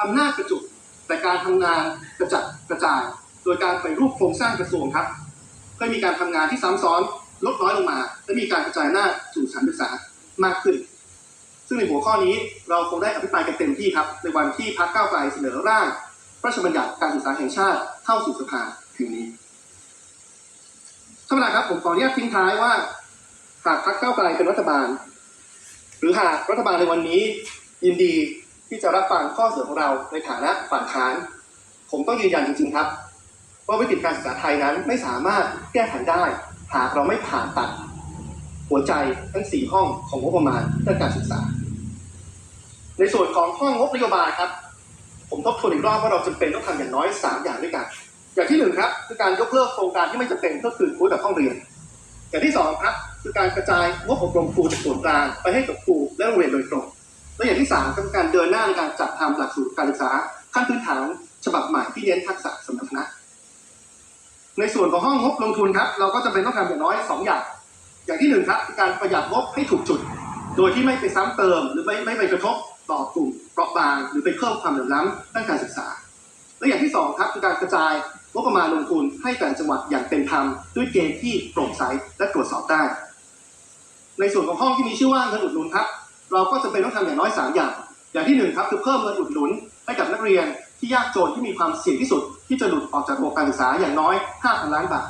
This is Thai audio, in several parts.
อำนาจกระจุกแต่การทำงานกระจัดกระจาย โดยการไปรูปโครงสร้างกระทรวงครับก็มีการทำงานที่ซ้ำซ้อนลดน้อยลงมา และมีการกระจายหน้าจสู่สถานศึกษามากขึ้น ซึ่งในหัวข้อนี้เราคงได้อภิปรายกันเต็มที่ครับ ในวันที่พรรคก้าไกลเสนอร่างพระราชบัญญัติการศึกษาแห่งชาติเข้าสู่สภาคืนนี้ท่านประธานครับผมขออนุญาตทิ้งท้ายว่า หากพรรคก้าไกลเป็นรัฐบาล หรือหากรัฐบาลในวันนี้ยินดี ที่จะรับฟังข้อเสนอของเราในฐานะฝ่ายค้าน ผมต้องยืนยันจริงๆครับ ว่าวิกฤตการศึกษาไทยนั้นไม่สามารถแก้ไขได้หากเราไม่ผ่าตัด หัวใจทั้งสี่ห้องของงบประมาณด้านการศึกษา ในส่วนของห้องงบนโยบายครับ ผมทบทวนอีกรอบว่าเราจำเป็นต้องทำอย่างน้อยสามอย่างด้วยกัน อย่างที่หนึ่งครับคือการยกเลิกโครงการที่ไม่จำเป็นก็คือคูดแบบห้องเรียน อย่างที่สองครับคือการกระจายงบอบรมครูจากส่วนกลางไปให้กับครูและโรงเรียนโดยตรง และอย่างที่สามก็คือการเดินหน้าในการจัดทำหลักสูตรการศึกษาขั้นพื้นฐานฉบับใหม่ที่เน้นทักษะสมรรถนะ ในส่วนของห้องงบลงทุนครับ เราก็จะเป็นต้องทำอย่างน้อยสองอย่าง อย่างที่หนึ่งครับคือการประหยัดงบให้ถูกจุด โดยที่ไม่ไปซ้ำเติม หรือไม่ไม่ไปกระทบต่อกลุ่มเปราะบาง หรือไปเพิ่มความเหลื่อมล้ำด้านการศึกษา และอย่างที่สองครับคือการกระจายงบประมาณลงทุนให้แต่จังหวัดอย่างเป็นธรรมด้วยเกณฑ์ที่โปร่งใสและตรวจสอบได้ ในส่วนของห้องที่มีชื่อว่าเงินอุดหนุนครับ เราก็จะเป็นต้องทำอย่างน้อยสามอย่าง อย่างที่หนึ่งครับ คือเพิ่มเงินอุดหนุนให้กับนักเรียนที่ยากจนที่มีความเสี่ยงที่สุด ที่จะหลุดออกจากระบบการศึกษาอย่างน้อย 5,000 ล้านบาท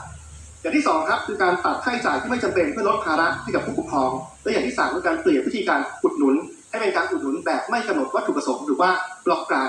อย่างที่สองครับคือการตัดค่าใช้จ่ายที่ไม่จำเป็นเพื่อลดภาระให้กับผู้ปกครอง และอย่างที่สามคือการเปลี่ยนวิธีการอุดหนุน ให้เป็นการอุดหนุนแบบไม่กำหนดวัตถุประสงค์หรือว่าบล็อกการ